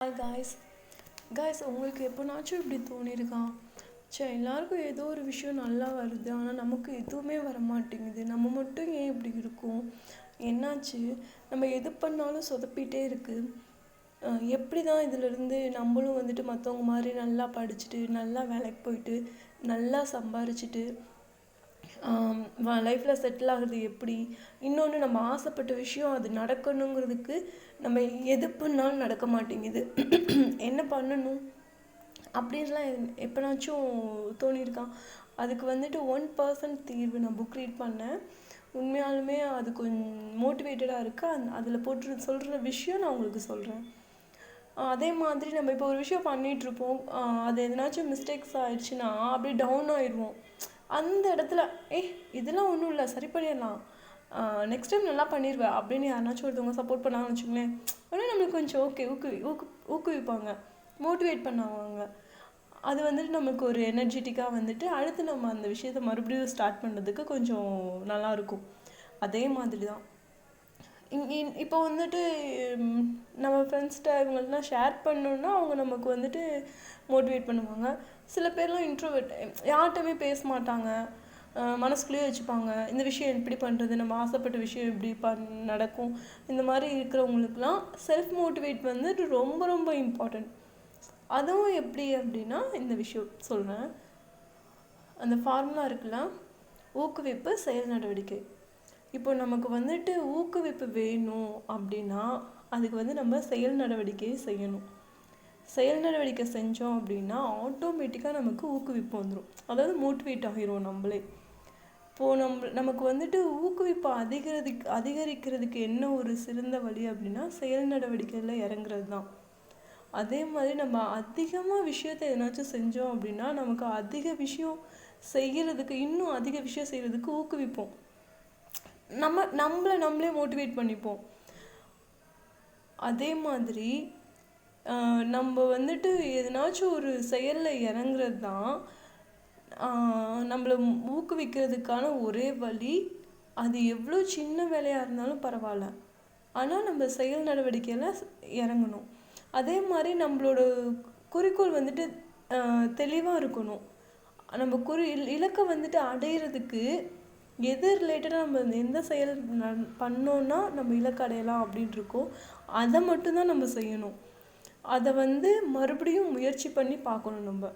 Hi guys guys உங்களுக்கு எப்போனாச்சும் இப்படி தோணியிருக்கா? சே எல்லாருக்கும் ஏதோ ஒரு விஷயம் நல்லா வருது ஆனால் நமக்கு எதுவுமே வர மாட்டேங்குது நம்ம மட்டும் ஏன் இப்படி இருக்கோம்? என்னாச்சு? நம்ம எது பண்ணாலும் சொதப்பிட்டே இருக்குது எப்படி தான் இதிலிருந்து நம்மளும் வந்துட்டு மற்றவங்க மாதிரி நல்லா படிச்சுட்டு நல்லா வேலைக்கு போயிட்டு நல்லா சம்பாரிச்சிட்டு லைஃப்பில் செட்டில் ஆகுறது எப்படி? இன்னொன்று நம்ம ஆசைப்பட்ட விஷயம் அது நடக்கணுங்கிறதுக்கு நம்ம எது பண்ணாலும் நடக்க மாட்டேங்குது. என்ன பண்ணணும்? அப்படின்லாம் எப்போனாச்சும் தோணியிருக்கான். அதுக்கு வந்துட்டு ஒன் பர்சன்ட் தீர்வு நான் புக் ரீட் பண்ணேன். உண்மையாலுமே அது கொஞ்சம் மோட்டிவேட்டடாக இருக்குது அந் அதில் போட்டு சொல்கிற விஷயம் நான் உங்களுக்கு சொல்கிறேன் அதே மாதிரி நம்ம இப்போ ஒரு விஷயம் பண்ணிகிட்ருப்போம் அது எதனாச்சும் மிஸ்டேக்ஸ் ஆயிடுச்சுன்னா அப்படியே டவுன் ஆயிடுவோம். அந்த இடத்துல ஏய் இதெல்லாம் ஒன்றும் இல்லை சரி பண்ணிடலாம். நெக்ஸ்ட் டைம் நல்லா பண்ணிடுவேன் அப்படின்னு யாருனாச்சும் ஒருத்தவங்க சப்போர்ட் பண்ணாங்கன்னு வச்சுங்களேன் உடனே நம்மளுக்கு கொஞ்சம் ஓகே ஊக்கு ஊக்கு ஊக்குவிப்பாங்க. மோட்டிவேட் பண்ணுவாங்க. அது வந்துட்டு நமக்கு ஒரு எனர்ஜெட்டிக்காக வந்துட்டு அடுத்து நம்ம அந்த விஷயத்தை மறுபடியும் ஸ்டார்ட் பண்ணுறதுக்கு கொஞ்சம் நல்லாயிருக்கும் அதே மாதிரி தான். இப்போ வந்துட்டு நம்ம ஃப்ரெண்ட்ஸ்கிட்ட இவங்கள்ட்டலாம் ஷேர் பண்ணோன்னா அவங்க நமக்கு வந்துட்டு மோட்டிவேட் பண்ணுவாங்க. சில பேர்லாம் இன்ட்ரோவேட் யார்கிட்டையுமே பேச மாட்டாங்க. மனசுக்குள்ளேயே வச்சுப்பாங்க. இந்த விஷயம் எப்படி பண்ணுறது நம்ம ஆசைப்பட்ட விஷயம் எப்படி பண் நடக்கும். இந்த மாதிரி இருக்கிறவங்களுக்குலாம் செல்ஃப் மோட்டிவேட் வந்துட்டு ரொம்ப ரொம்ப இம்பார்ட்டன்ட் அதுவும் எப்படி அப்படின்னா இந்த விஷயம் சொல்கிறேன் அந்த ஃபார்முலா இருக்குல்ல ஊக்குவிப்பு செயல் நடவடிக்கை இப்போ நமக்கு வந்துட்டு ஊக்குவிப்பு வேணும் அப்படின்னா அதுக்கு வந்து நம்ம செயல் நடவடிக்கையை செய்யணும். செயல் நடவடிக்கை செஞ்சோம் அப்படின்னா ஆட்டோமேட்டிக்காக நமக்கு ஊக்குவிப்பு வந்துடும் அதாவது மோட்டிவேட் ஆகிரும் நம்மளே. இப்போது நம்ம நமக்கு வந்துட்டு ஊக்குவிப்பு அதிகரிக்கு அதிகரிக்கிறதுக்கு என்ன ஒரு சிறந்த வழி அப்படின்னா செயல் நடவடிக்கையில் இறங்குறது தான் அதே மாதிரி நம்ம அதிகமாக விஷயத்தை எதனாச்சும் செஞ்சோம் அப்படின்னா நமக்கு அதிக விஷயம் செய்கிறதுக்கு இன்னும் அதிக விஷயம் செய்கிறதுக்கு ஊக்குவிப்போம். நம்ம நம்மளை நம்மளே மோட்டிவேட் பண்ணிப்போம். அதே மாதிரி நம்ம வந்துட்டு எதனாச்சும் ஒரு செயலில் இறங்குறது தான் நம்மளை ஊக்குவிக்கிறதுக்கான ஒரே வழி அது எவ்வளோ சின்ன வேலையாக இருந்தாலும் பரவாயில்ல. ஆனால் நம்ம செயல் நடவடிக்கையில் இறங்கணும். அதே மாதிரி நம்மளோட குறிக்கோள் வந்துட்டு தெளிவாக இருக்கணும். நம்ம குறி இலக்கை வந்துட்டு அடையிறதுக்கு எது ரிலேட்டடாக நம்ம எந்த செயல் நன் பண்ணோன்னா நம்ம இலக்கு அடையலாம் அப்படின்ட்டு இருக்கோ அதை மட்டும்தான் நம்ம செய்யணும். அதை வந்து மறுபடியும் முயற்சி பண்ணி பார்க்கணும் நம்ம.